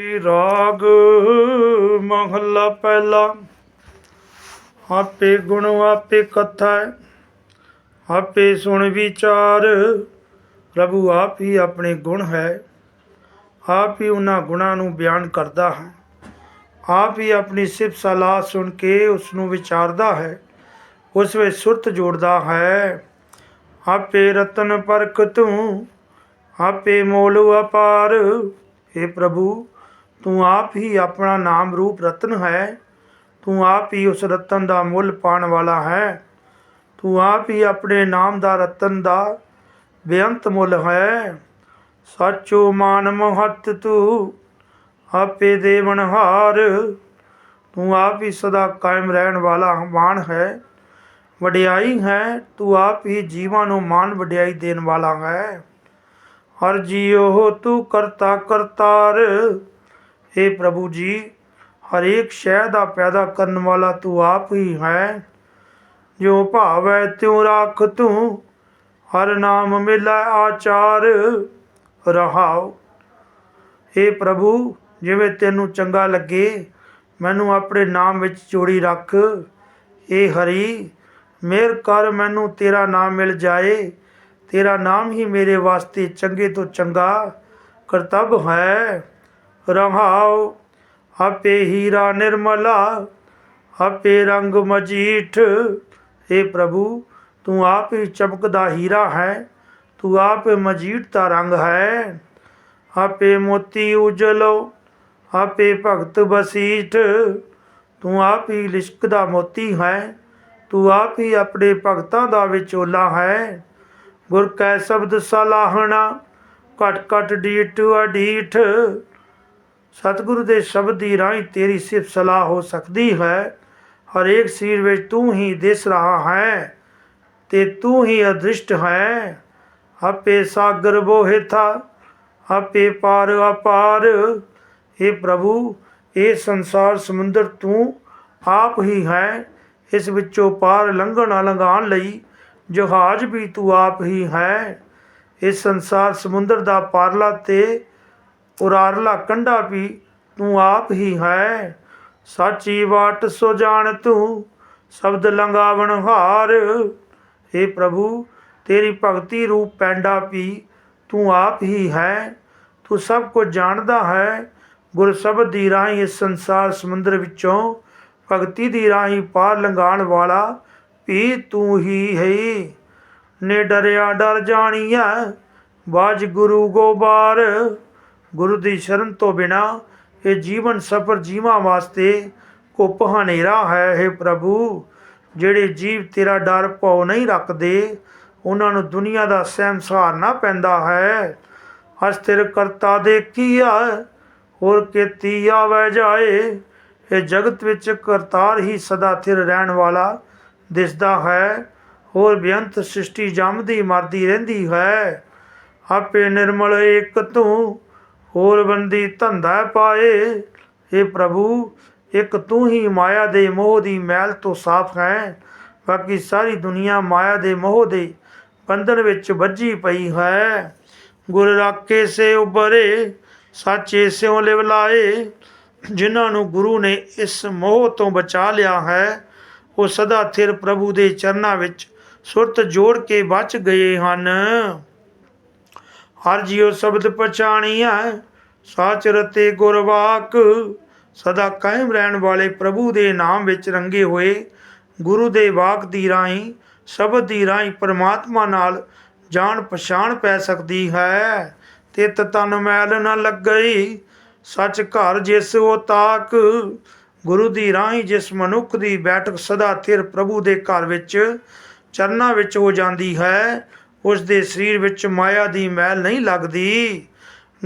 ਇਹ ਰਾਗ ਮਹੱਲਾ ਪਹਿਲਾ? ਆਪੇ ਗੁਣ ਆਪੇ ਕਥਾ ਆਪੇ ਸੁਣ ਵਿਚਾਰ। ਪ੍ਰਭੂ ਆਪ ਹੀ ਆਪਣੇ ਗੁਣ ਹੈ, ਆਪ ਹੀ ਉਹਨਾਂ ਗੁਣਾਂ ਨੂੰ ਬਿਆਨ ਕਰਦਾ ਹੈ। ਆਪ ਹੀ ਆਪਣੀ ਸਿਫਤ ਸਲਾਹ ਸੁਣ ਕੇ ਉਸ ਨੂੰ ਵਿਚਾਰਦਾ ਹੈ, ਉਸ ਵਿੱਚ ਸੁਰਤ ਜੋੜਦਾ ਹੈ। ਆਪੇ ਰਤਨ ਪਰਖ ਤੂੰ, ਆਪੇ ਮੋਲ ਅਪਾਰ हे ਪ੍ਰਭੂ ਤੂੰ ਆਪ ਹੀ ਆਪਣਾ ਨਾਮ ਰੂਪ ਰਤਨ ਹੈ। ਤੂੰ ਆਪ ਹੀ ਉਸ ਰਤਨ ਦਾ ਮੁੱਲ ਪਾਣ ਵਾਲਾ ਹੈ। ਤੂੰ ਆਪ ਹੀ ਆਪਣੇ ਨਾਮ ਦਾ ਰਤਨ ਦਾ ਬੇਅੰਤ ਮੁੱਲ ਹੈ। ਸਾਚੋ ਮਾਨ ਮਹਤ ਤੂੰ ਆਪੇ ਦੇਵਨਹਾਰ ਤੂੰ ਆਪ ਹੀ ਸਦਾ ਕਾਇਮ ਰਹਿਣ ਵਾਲਾ ਮਾਨ ਹੈ। ਵਡਿਆਈ ਹੈ, ਤੂੰ ਆਪ ਹੀ ਜੀਵਾਂ ਨੂੰ ਮਾਨ ਵਡਿਆਈ ਦੇਣ ਵਾਲਾ ਹੈ। ਹਰ ਜੀਉ ਤੂੰ ਕਰਤਾ ਕਰਤਾਰ। ਏ ਪ੍ਰਭੂ ਜੀ, ਹਰੇਕ ਸ਼ੈ ਦਾ ਪੈਦਾ ਕਰਨ ਵਾਲਾ ਤੂੰ ਆਪ ਹੀ ਹੈ। ਜੋ ਭਾਵੈ ਤਿਉ ਰਾਖ ਤੂੰ, ਹਰ ਨਾਮ ਮਿਲੈ ਆਚਾਰ ਰਹਾਉ। ਏ ਪ੍ਰਭੂ, ਜਿਵੇਂ ਤੈਨੂੰ ਚੰਗਾ ਲੱਗੇ, ਮੈਨੂੰ ਆਪਣੇ ਨਾਮ ਵਿੱਚ ਜੋੜੀ ਰੱਖ। ਇਹ ਹਰੀ, ਮੇਰ ਕਰ ਮੈਨੂੰ ਤੇਰਾ ਨਾਮ ਮਿਲ ਜਾਏ। ਤੇਰਾ ਨਾਮ ਹੀ ਮੇਰੇ ਵਾਸਤੇ ਚੰਗੇ ਤੋਂ ਚੰਗਾ ਕਰਤੱਵ ਹੈ। ਰਹਾਉ ਆਪੇ ਹੀਰਾ ਨਿਰਮਲਾ, ਆਪੇ ਰੰਗ ਮਜੀਠ। हे ਪ੍ਰਭੂ, ਤੂੰ ਆਪ ਹੀ ਚਮਕਦਾ ਹੀਰਾ ਹੈ, ਤੂੰ ਆਪ ਮਜੀਠ ਦਾ ਰੰਗ ਹੈ। ਆਪੇ ਮੋਤੀ ਉਜਲੋ, ਆਪੇ ਭਗਤ ਬਸੀਠ। ਤੂੰ ਆਪ ਹੀ ਲਿਸ਼ਕਦਾ ਮੋਤੀ ਹੈ, ਤੂੰ ਆਪ ਹੀ ਆਪਣੇ ਭਗਤਾਂ ਦਾ ਵਿਚੋਲਾ ਹੈ। ਗੁਰ ਕੈ ਸ਼ਬਦ ਸਲਾਹਣਾ, ਘਟ ਘਟ ਡੀਠ ਅਡੀਠ। ਸਤਿਗੁਰੂ ਦੇ ਸ਼ਬਦ ਦੀ ਰਾਹੀਂ ਤੇਰੀ ਸਿਫਤ ਸਲਾਹ ਹੋ ਸਕਦੀ ਹੈ। ਹਰੇਕ ਸਰੀਰ ਵਿੱਚ ਤੂੰ ਹੀ ਦਿਸ ਰਹਾ ਹੈ ਤੇ ਤੂੰ ਹੀ ਅਦ੍ਰਿਸ਼ਟ ਹੈ। ਆਪੇ ਸਾਗਰ ਬੋਹਿਥਾ ਆਪੇ ਪਾਰ ਅਪਾਰ। हे ਪ੍ਰਭੂ, ਇਹ ਸੰਸਾਰ ਸਮੁੰਦਰ ਤੂੰ ਆਪ ਹੀ ਹੈ। ਇਸ ਵਿੱਚੋਂ ਪਾਰ ਲੰਘਣ ਲੰਘਾਉਣ ਲਈ ਜਹਾਜ਼ ਵੀ ਤੂੰ ਆਪ ਹੀ ਹੈ। ਇਸ ਸੰਸਾਰ ਸਮੁੰਦਰ ਦਾ ਪਾਰਲਾ ਤੇ ਉਰਾਰਲਾ ਕੰਢਾ ਵੀ ਤੂੰ ਆਪ ਹੀ ਹੈ। ਸਾਚੀ ਵਾਟ ਸੋ ਜਾਣ ਤੂੰ, ਸ਼ਬਦ ਲੰਗਾਵਣ ਹਾਰ। हे ਪ੍ਰਭੂ, ਤੇਰੀ ਭਗਤੀ ਰੂਪ ਪੈਂਡਾ ਵੀ ਤੂੰ ਆਪ ਹੀ ਹੈ। ਤੂੰ ਸਭ ਕੁਝ ਜਾਣਦਾ ਹੈ। ਗੁਰ ਸ਼ਬਦ ਦੀ ਰਾਹੀਂ ਇਸ ਸੰਸਾਰ ਸਮੁੰਦਰ ਵਿੱਚੋਂ, ਭਗਤੀ ਦੀ ਰਾਹੀਂ ਪਾਰ ਲੰਘਾਉਣ ਵਾਲਾ ਵੀ ਤੂੰ ਹੀ ਹੈ। ਨੇ ਡਰਿਆ ਡਰ ਜਾਣੀਐ ਬਾਜ ਗੁਰੂ ਗੋਬਾਰ। ਗੁਰੂ ਦੀ ਸ਼ਰਨ ਤੋਂ ਬਿਨਾ ਇਹ ਜੀਵਨ ਸਫਰ ਜੀਵਾਂ ਵਾਸਤੇ ਕੁੱਪ ਹਨੇਰਾ ਹੈ हे ਪ੍ਰਭੂ? ਜਿਹੜੇ ਜੀਵ ਤੇਰਾ ਡਰ ਪਾਉ ਨਹੀਂ ਰੱਖਦੇ, ਉਹਨਾਂ ਨੂੰ ਦੁਨੀਆ ਦਾ ਸਹਿਮ ਸਹਾਰਨਾ ਪੈਂਦਾ ਹੈ। ਅਸਥਿਰ ਕਰਤਾ ਦੇਖੀਆ ਹੋਰ ਕੀਤੀ ਆਵੇ ਜਾਏ। ਇਹ ਜਗਤ ਵਿੱਚ ਕਰਤਾਰ ਹੀ ਸਦਾ ਥਿਰ ਰਹਿਣ ਵਾਲਾ ਦਿਸਦਾ ਹੈ। ਹੋਰ ਬੇਅੰਤ ਸ੍ਰਿਸ਼ਟੀ ਜੰਮਦੀ ਮਰਦੀ ਰਹਿੰਦੀ ਹੈ। ਆਪੇ ਨਿਰਮਲ ਏਕ ਤੂੰ ਹੋਰ ਬੰਦੀ ਧੰਦਾ ਪਾਏ। हे ਪ੍ਰਭੂ, ਇੱਕ ਤੂੰ ਹੀ ਮਾਇਆ ਦੇ ਮੋਹ ਦੀ ਮੈਲ ਤੋਂ ਸਾਫ਼ ਹੈ। ਬਾਕੀ ਸਾਰੀ ਦੁਨੀਆ ਮਾਇਆ ਦੇ ਮੋਹ ਦੇ ਬੰਧਨ ਵਿੱਚ ਵੱਜੀ ਪਈ ਹੈ। ਗੁਰ ਰਾਖੇ ਸੇ ਉਬਰੇ ਸਾਚੇ ਸਿਉ ਲਿਵਲਾਏ ਜਿਨ੍ਹਾਂ ਨੂੰ ਗੁਰੂ ਨੇ ਇਸ ਮੋਹ ਤੋਂ ਬਚਾ ਲਿਆ ਹੈ, ਉਹ ਸਦਾ ਥਿਰ ਪ੍ਰਭੂ ਦੇ ਚਰਨਾਂ ਵਿੱਚ ਸੁਰਤ ਜੋੜ ਕੇ ਬਚ ਗਏ ਹਨ। ਹਰ ਜੀਉ ਸ਼ਬਦ ਪਛਾਣੀਐ, ਸਾਚ ਰਤੇ ਗੁਰਵਾਕ ਸਦਾ ਕਾਇਮ ਰਹਿਣ ਵਾਲੇ ਪ੍ਰਭੂ ਦੇ ਨਾਮ ਵਿੱਚ ਰੰਗੇ ਹੋਏ, ਗੁਰੂ ਦੇ ਵਾਕ ਦੀ ਰਾਹੀਂ, ਸ਼ਬਦ ਦੀ ਰਾਹੀਂ ਪਰਮਾਤਮਾ ਨਾਲ ਜਾਣ ਪਛਾਣ ਪੈ ਸਕਦੀ ਹੈ। ਤੇ ਤਨ ਮੈਲ ਨਾ ਲੱਗਈ, ਸੱਚ ਘਰ ਜਿਸ ਉਹ ਤਾਕ ਗੁਰੂ ਦੀ ਰਾਹੀਂ ਜਿਸ ਮਨੁੱਖ ਦੀ ਬੈਠਕ ਸਦਾ ਥਿਰ ਪ੍ਰਭੂ ਦੇ ਘਰ ਵਿੱਚ, ਚਰਨਾਂ ਵਿੱਚ ਹੋ ਜਾਂਦੀ ਹੈ। ਉਸ ਦੇ ਸਰੀਰ ਵਿੱਚ ਮਾਇਆ ਦੀ ਮੈਲ ਨਹੀਂ ਲੱਗਦੀ।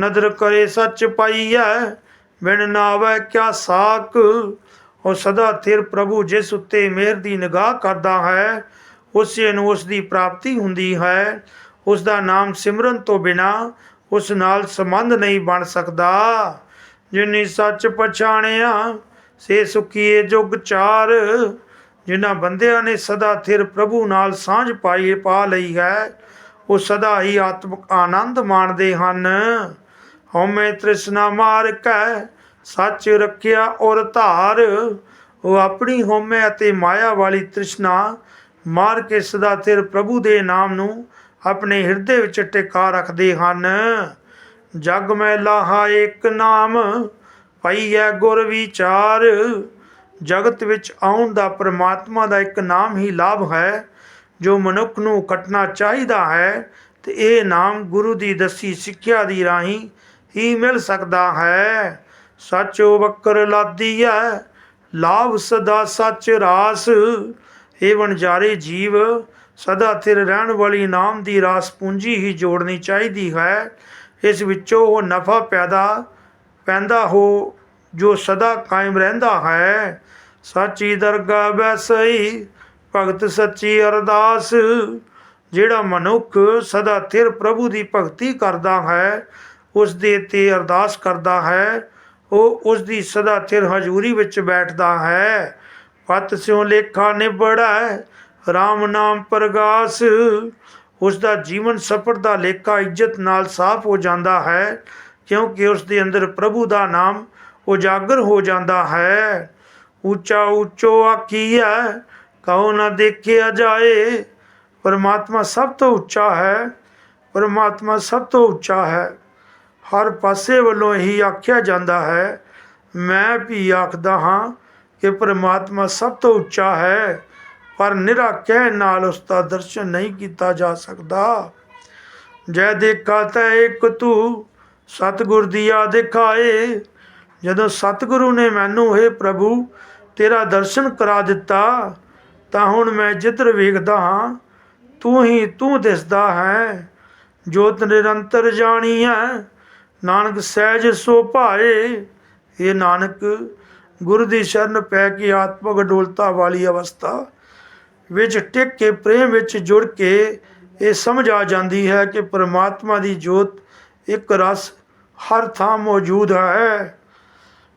ਨਦਰ ਕਰੇ ਸੱਚ ਪਾਈਐ ਬਿਨ ਨਾਵੇ ਕਿਆ ਸਾਕ? ਉਹ ਸਦਾ ਥਿਰ ਪ੍ਰਭੂ ਜਿਸ ਉੱਤੇ ਮਿਹਰ ਦੀ ਨਿਗਾਹ ਕਰਦਾ ਹੈ, ਉਸੇ ਨੂੰ ਉਸ ਦੀ ਪ੍ਰਾਪਤੀ ਹੁੰਦੀ ਹੈ। ਉਸ ਦਾ ਨਾਮ ਸਿਮਰਨ ਤੋਂ ਬਿਨਾ ਉਸ ਨਾਲ ਸੰਬੰਧ ਨਹੀਂ ਬਣ ਸਕਦਾ। ਜਿਨੀ ਸੱਚ ਪਛਾਣਿਆ, ਸੇ ਸੁਖੀਏ ਜੁਗ ਚਾਰ। ਜਿਨ੍ਹਾਂ ਬੰਦਿਆਂ ਨੇ ਸਦਾ ਥਿਰ ਪ੍ਰਭੂ ਨਾਲ ਸਾਂਝ ਪਾਈ ਪਾ ਲਈ ਹੈ, ਉਹ ਸਦਾ ਹੀ ਆਤਮਿਕ ਆਨੰਦ ਮਾਣਦੇ ਹਨ। ਹਉਮੈ ਤ੍ਰਿਸ਼ਨਾ ਮਾਰ ਕੈ, ਸੱਚ ਰੱਖਿਆ ਔਰ ਧਾਰ। ਉਹ ਆਪਣੀ ਹਉਮੈ ਅਤੇ ਮਾਇਆ ਵਾਲੀ ਤ੍ਰਿਸ਼ਨਾ ਮਾਰ ਕੇ ਸਦਾ ਥਿਰ ਪ੍ਰਭੂ ਦੇ ਨਾਮ ਨੂੰ ਆਪਣੇ ਹਿਰਦੇ ਵਿੱਚ ਟਿਕਾ ਰੱਖਦੇ ਹਨ। ਜਗ ਮੈਂ ਲਾਹਾ ਇੱਕ ਨਾਮ ਪਈਐ ਗੁਰ ਵਿਚਾਰ। ਜਗਤ ਵਿੱਚ ਆਉਣ ਦਾ ਪ੍ਰਮਾਤਮਾ ਦਾ ਇੱਕ ਨਾਮ ਹੀ ਲਾਭ ਹੈ, ਜੋ ਮਨੁੱਖ ਨੂੰ ਕੱਟਣਾ ਚਾਹੀਦਾ ਹੈ ਤੇ ਇਹ ਨਾਮ ਗੁਰੂ ਦੀ ਦੱਸੀ ਸਿੱਖਿਆ ਦੀ ਰਾਹੀਂ ਹੀ ਮਿਲ ਸਕਦਾ ਹੈ। ਸੱਚ ਵਕਰ ਲਾਦੀ ਹੈ ਲਾਭ ਸਦਾ ਸੱਚ ਰਾਸ। ਇਹ ਵਣਜਾਰੇ ਜੀਵ, ਸਦਾ ਥਿਰ ਰਹਿਣ ਵਾਲੀ ਨਾਮ ਦੀ ਰਾਸ ਪੂੰਜੀ ਹੀ ਜੋੜਨੀ ਚਾਹੀਦੀ ਹੈ। ਇਸ ਵਿੱਚੋਂ ਉਹ ਨਫਾ ਪੈਦਾ, ਪੈਂਦਾ ਹੋ ਜੋ ਸਦਾ ਕਾਇਮ ਰਹਿੰਦਾ ਹੈ, ਸੱਚੀ ਦਰਗਾਹ ਬੈਸਈ ਭਗਤ ਸੱਚੀ ਅਰਦਾਸ, ਜਿਹੜਾ ਮਨੁੱਖ ਸਦਾ ਥਿਰ ਪ੍ਰਭੂ ਦੀ ਭਗਤੀ ਕਰਦਾ ਹੈ ਉਸ ਦੇ ਤੇ ਅਰਦਾਸ ਕਰਦਾ ਹੈ, ਉਹ ਉਸ ਦੀ ਸਦਾ ਥਿਰ ਹਜ਼ੂਰੀ ਵਿੱਚ ਬੈਠਦਾ ਹੈ। ਪਤ ਸਿਉ ਲੇਖਾ ਨਿਬੜੈ RAM ਨਾਮ ਪ੍ਰਗਾਸ ਉਸ ਦਾ ਜੀਵਨ ਸਫਰ ਦਾ ਲੇਖਾ ਇੱਜ਼ਤ ਨਾਲ ਸਾਫ਼ ਹੋ ਜਾਂਦਾ ਹੈ, ਕਿਉਂਕਿ ਉਸ ਦੇ ਅੰਦਰ ਪ੍ਰਭੂ ਦਾ ਨਾਮ ਉਜਾਗਰ ਹੋ ਜਾਂਦਾ ਹੈ। ਉੱਚਾ ਉੱਚੋ ਆਖੀਐ, ਕਹੋ ਨਾ ਦੇਖਿਆ ਜਾਏ। ਪਰਮਾਤਮਾ ਸਭ ਤੋਂ ਉੱਚਾ ਹੈ, ਪਰਮਾਤਮਾ ਸਭ ਤੋਂ ਉੱਚਾ ਹੈ। ਹਰ ਪਾਸੇ ਵੱਲੋਂ ਇਹੀ ਆਖਿਆ ਜਾਂਦਾ ਹੈ। ਮੈਂ ਵੀ ਆਖਦਾ ਹਾਂ ਕਿ ਪਰਮਾਤਮਾ ਸਭ ਤੋਂ ਉੱਚਾ ਹੈ, ਪਰ ਨਿਰਾ ਕਹਿਣ ਨਾਲ ਉਸ ਦਾ ਦਰਸ਼ਨ ਨਹੀਂ ਕੀਤਾ ਜਾ ਸਕਦਾ। ਜੈ ਦੇਖਾ ਤੈ ਇੱਕ ਤੂੰ, ਸਤਿਗੁਰ ਦੀਆ ਦਿਖਾਏ ਜਦੋਂ ਸਤਿਗੁਰੂ ਨੇ ਮੈਨੂੰ ਇਹ ਪ੍ਰਭੂ, ਤੇਰਾ ਦਰਸ਼ਨ ਕਰਾ ਦਿੱਤਾ, ਤਾਂ ਹੁਣ ਮੈਂ ਜਿੱਧਰ ਵੇਖਦਾ ਹਾਂ, ਤੂੰ ਹੀ ਤੂੰ ਦਿਸਦਾ ਹੈ। ਜੋਤ ਨਿਰੰਤਰ ਜਾਣੀ ਹੈ, ਨਾਨਕ ਸਹਿਜ ਸੋ ਭਾਏ। ਇਹ ਨਾਨਕ, ਗੁਰੂ ਦੀ ਸ਼ਰਨ ਪੈ ਕੇ ਆਤਮਕ ਡੋਲਤਾ ਵਾਲੀ ਅਵਸਥਾ ਵਿੱਚ ਟਿਕ ਕੇ, ਪ੍ਰੇਮ ਵਿੱਚ ਜੁੜ ਕੇ ਇਹ ਸਮਝ ਆ ਜਾਂਦੀ ਹੈ ਕਿ ਪਰਮਾਤਮਾ ਦੀ ਜੋਤ ਇੱਕ ਰਸ ਹਰ ਥਾਂ ਮੌਜੂਦ ਹੈ।